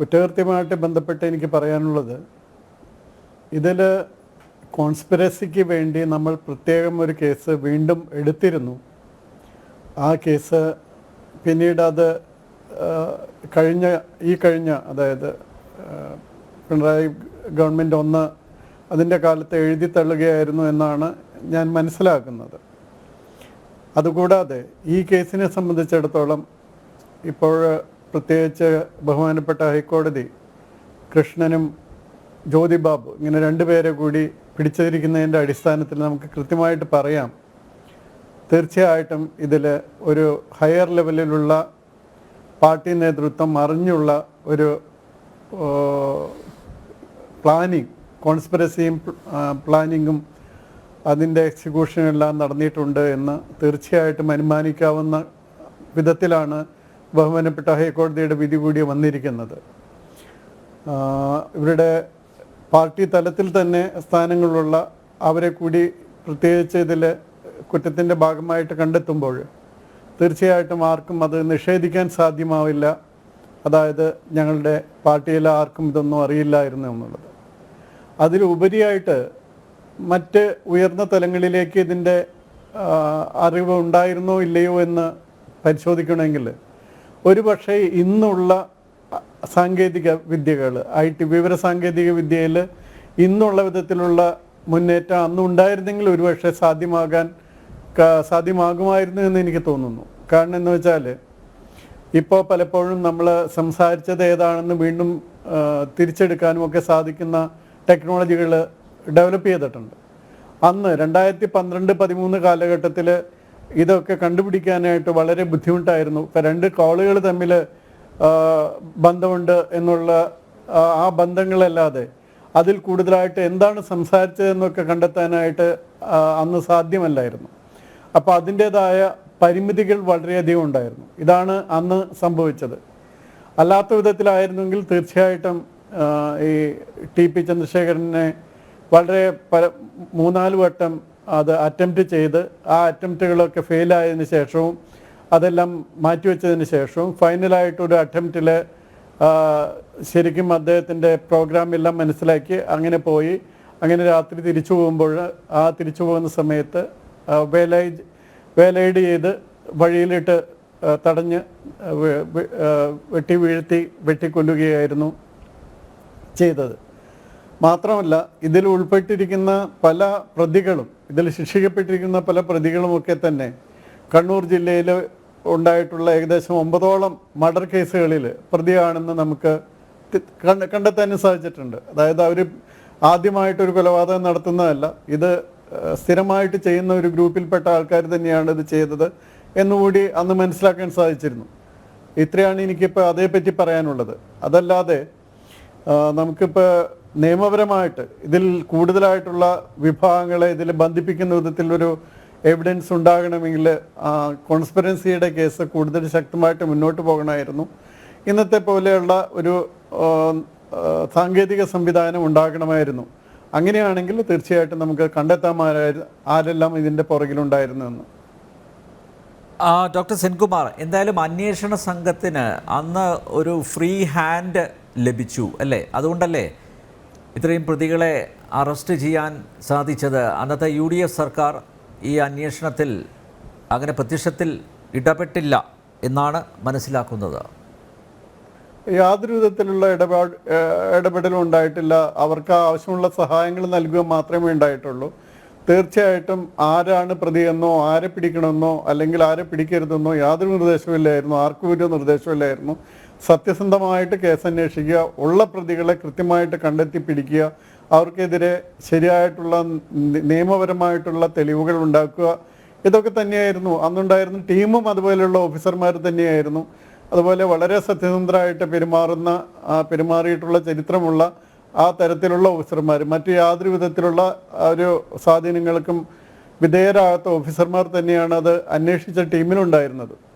കുറ്റകൃത്യമായിട്ട് ബന്ധപ്പെട്ട് എനിക്ക് പറയാനുള്ളത് ഇതിൽ കോൺസ്പിറസിക്ക് വേണ്ടി നമ്മൾ പ്രത്യേകം ഒരു കേസ് വീണ്ടും എടുത്തിരുന്നു. ആ കേസ് പിന്നീട് അത് കഴിഞ്ഞ ഈ കഴിഞ്ഞ അതായത് പിണറായി ഗവൺമെന്റ് ഒന്ന് അതിന്റെ കാലത്ത് എഴുതി തള്ളുകയായിരുന്നു എന്നാണ് ഞാൻ മനസ്സിലാക്കുന്നത്. അതുകൂടാതെ ഈ കേസിനെ സംബന്ധിച്ചിടത്തോളം ഇപ്പോൾ പ്രത്യേകിച്ച് ബഹുമാനപ്പെട്ട ഹൈക്കോടതി കൃഷ്ണനും ജ്യോതി ബാബു ഇങ്ങനെ രണ്ടുപേരെ കൂടി പിടിച്ചിരിക്കുന്നതിന്റെ അടിസ്ഥാനത്തിൽ നമുക്ക് കൃത്യമായിട്ട് പറയാം. തീർച്ചയായിട്ടും ഇതിൽ ഒരു ഹയർ ലെവലിലുള്ള പാർട്ടി നേതൃത്വം അറിഞ്ഞുള്ള ഒരു പ്ലാനിങ് കോൺസ്പിറസിയും പ്ലാനിങ്ങും അതിന്റെ എക്സിക്യൂഷനെല്ലാം നടന്നിട്ടുണ്ട് എന്ന് തീർച്ചയായിട്ടും അനുമാനിക്കാവുന്ന വിധത്തിലാണ് ബഹുമാനപ്പെട്ട ഹൈക്കോടതിയുടെ വിധി കൂടി വന്നിരിക്കുന്നത്. ഇവരുടെ പാർട്ടി തലത്തിൽ തന്നെ സ്ഥാനങ്ങളുള്ള അവരെ കൂടി പ്രത്യേകിച്ച് ഇതിൽ കുറ്റത്തിന്റെ ഭാഗമായിട്ട് കണ്ടെത്തുമ്പോൾ തീർച്ചയായിട്ടും ആർക്കും അത് നിഷേധിക്കാൻ സാധ്യമാവില്ല. അതായത് ഞങ്ങളുടെ പാർട്ടിയിലെ ആർക്കും ഇതൊന്നും അറിയില്ലായിരുന്നു എന്നുള്ളത്. അതിലുപരിയായിട്ട് മറ്റ് ഉയർന്ന തലങ്ങളിലേക്ക് ഇതിന്റെ അറിവ് ഉണ്ടായിരുന്നോ ഇല്ലയോ എന്ന് പരിശോധിക്കണമെങ്കിൽ ഒരു പക്ഷേ ഇന്നുള്ള സാങ്കേതിക വിദ്യകൾ ഐ ടി വിവര സാങ്കേതിക വിദ്യയിൽ ഇന്നുള്ള വിധത്തിലുള്ള മുന്നേറ്റം അന്ന് ഉണ്ടായിരുന്നെങ്കിൽ ഒരുപക്ഷെ സാധ്യമാകാൻ സാധ്യമാകുമായിരുന്നു എന്ന് എനിക്ക് തോന്നുന്നു. കാരണം എന്ന് വെച്ചാൽ ഇപ്പോൾ പലപ്പോഴും നമ്മൾ സംസാരിച്ചത് ഏതാണെന്ന് വീണ്ടും തിരിച്ചെടുക്കാനും ഒക്കെ സാധിക്കുന്ന ടെക്നോളജികൾ ഡെവലപ്പ് ചെയ്തിട്ടുണ്ട്. അന്ന് രണ്ടായിരത്തി പന്ത്രണ്ട് പതിമൂന്ന് കാലഘട്ടത്തിൽ ഇതൊക്കെ കണ്ടുപിടിക്കാനായിട്ട് വളരെ ബുദ്ധിമുട്ടായിരുന്നു. രണ്ട് കോളുകൾ തമ്മിൽ ബന്ധമുണ്ട് എന്നുള്ള ആ, ആ ബന്ധങ്ങളല്ലാതെ അതിൽ കൂടുതലായിട്ട് എന്താണ് സംസാരിച്ചതെന്നൊക്കെ കണ്ടെത്താനായിട്ട് അന്ന് സാധ്യമല്ലായിരുന്നു. അപ്പോൾ അതിന്റെതായ പരിമിതികൾ വളരെയധികം ഉണ്ടായിരുന്നു. ഇതാണ് അന്ന് സംഭവിച്ചത്. അല്ലാത്ത വിധത്തിലായിരുന്നെങ്കിൽ തീർച്ചയായിട്ടും ഈ ടി പി ചന്ദ്രശേഖരനെ വളരെ പല മൂന്നാൽ വട്ടം അത് അറ്റംപ്റ്റ് ചെയ്ത് ആ അറ്റംപ്റ്റുകളൊക്കെ ഫെയിലായതിനു ശേഷവും അതെല്ലാം മാറ്റിവെച്ചതിന് ശേഷവും ഫൈനലായിട്ടൊരു അറ്റംപ്റ്റിൽ ശരിക്കും അദ്ദേഹത്തിന്റെ പ്രോഗ്രാം എല്ലാം മനസ്സിലാക്കി അങ്ങനെ പോയി. അങ്ങനെ രാത്രി തിരിച്ചു പോകുമ്പോൾ ആ തിരിച്ചു പോകുന്ന സമയത്ത് വേലൈ വേലൈഡ് ചെയ്ത് വഴിയിലിട്ട് തടഞ്ഞ് വെട്ടി വീഴ്ത്തി വെട്ടിക്കൊല്ലുകയായിരുന്നു ചെയ്തത്. മാത്രമല്ല ഇതിൽ ഉൾപ്പെട്ടിരിക്കുന്ന പല പ്രതികളും ഇതിൽ ശിക്ഷിക്കപ്പെട്ടിരിക്കുന്ന പല പ്രതികളുമൊക്കെ തന്നെ കണ്ണൂർ ജില്ലയിൽ ഉണ്ടായിട്ടുള്ള ഏകദേശം ഒമ്പതോളം മർഡർ കേസുകളിൽ പ്രതിയാണെന്ന് നമുക്ക് കണ്ടെത്താനും സാധിച്ചിട്ടുണ്ട്. അതായത് അവർ ആദ്യമായിട്ടൊരു കൊലപാതകം നടത്തുന്നതല്ല ഇത് സ്ഥിരമായിട്ട് ചെയ്യുന്ന ഒരു ഗ്രൂപ്പിൽപ്പെട്ട ആൾക്കാർ തന്നെയാണ് ഇത് ചെയ്തത് എന്നുകൂടി അന്ന് മനസ്സിലാക്കാൻ സാധിച്ചിരുന്നു. ഇത്രയാണ് എനിക്കിപ്പോൾ അതേപ്പറ്റി പറയാനുള്ളത്. അതല്ലാതെ നമുക്കിപ്പോൾ നിയമപരമായിട്ട് ഇതിൽ കൂടുതലായിട്ടുള്ള വിഭാഗങ്ങളെ ഇതിൽ ബന്ധിപ്പിക്കുന്ന വിധത്തിൽ ഒരു എവിഡൻസ് ഉണ്ടാകണമെങ്കിൽ കോൺസ്പിറൻസിയുടെ കേസ് കൂടുതൽ ശക്തമായിട്ട് മുന്നോട്ട് പോകണമായിരുന്നു. ഇന്നത്തെ പോലെയുള്ള ഒരു സാങ്കേതിക സംവിധാനം ഉണ്ടാകണമായിരുന്നു. അങ്ങനെയാണെങ്കിൽ തീർച്ചയായിട്ടും നമുക്ക് കണ്ടെത്താമായിരുന്നു ആരെല്ലാം ഇതിന്റെ പുറകിലുണ്ടായിരുന്നു എന്ന്. ആ, ഡോക്ടർ സെൻകുമാർ എന്തായാലും അന്വേഷണ സംഘത്തിന് അന്ന് ഒരു ഫ്രീ ഹാൻഡ് ലഭിച്ചു അല്ലേ? അതുകൊണ്ടല്ലേ ഇത്രയും പ്രതികളെ അറസ്റ്റ് ചെയ്യാൻ സാധിച്ചത് അന്നത്തെ യു ഡി എഫ് സർക്കാർ ഈ അന്വേഷണത്തിൽ അങ്ങനെ പ്രത്യക്ഷത്തിൽ ഇടപെട്ടില്ല എന്നാണ് മനസ്സിലാക്കുന്നത്. യാതൊരു വിധത്തിലുള്ള ഇടപാട് ഇടപെടലും ഉണ്ടായിട്ടില്ല. അവർക്ക് ആവശ്യമുള്ള സഹായങ്ങൾ നൽകുക മാത്രമേ ഉണ്ടായിട്ടുള്ളൂ. തീർച്ചയായിട്ടും ആരാണ് പ്രതിയെന്നോ ആരെ പിടിക്കണമെന്നോ അല്ലെങ്കിൽ ആരെ പിടിക്കരുതെന്നോ യാതൊരു നിർദ്ദേശമില്ലായിരുന്നു ആർക്കും ഒരു നിർദ്ദേശമില്ലായിരുന്നു സത്യസന്ധമായിട്ട് കേസ് അന്വേഷിക്കുക ഉള്ള പ്രതികളെ കൃത്യമായിട്ട് കണ്ടെത്തി പിടിക്കുക അവർക്കെതിരെ ശരിയായിട്ടുള്ള നിയമപരമായിട്ടുള്ള തെളിവുകൾ ഉണ്ടാക്കുക ഇതൊക്കെ തന്നെയായിരുന്നു. അന്നുണ്ടായിരുന്ന ടീമും അതുപോലെയുള്ള ഓഫീസർമാർ തന്നെയായിരുന്നു. അതുപോലെ വളരെ സത്യസന്ധരായിട്ട് പെരുമാറുന്ന പെരുമാറിയിട്ടുള്ള ചരിത്രമുള്ള ആ തരത്തിലുള്ള ഓഫീസർമാർ മറ്റു യാതൊരു വിധത്തിലുള്ള ഒരു സ്വാധീനങ്ങൾക്കും വിധേയരാകാത്ത ഓഫീസർമാർ തന്നെയാണ് അത് അന്വേഷിച്ച ടീമിനുണ്ടായിരുന്നത്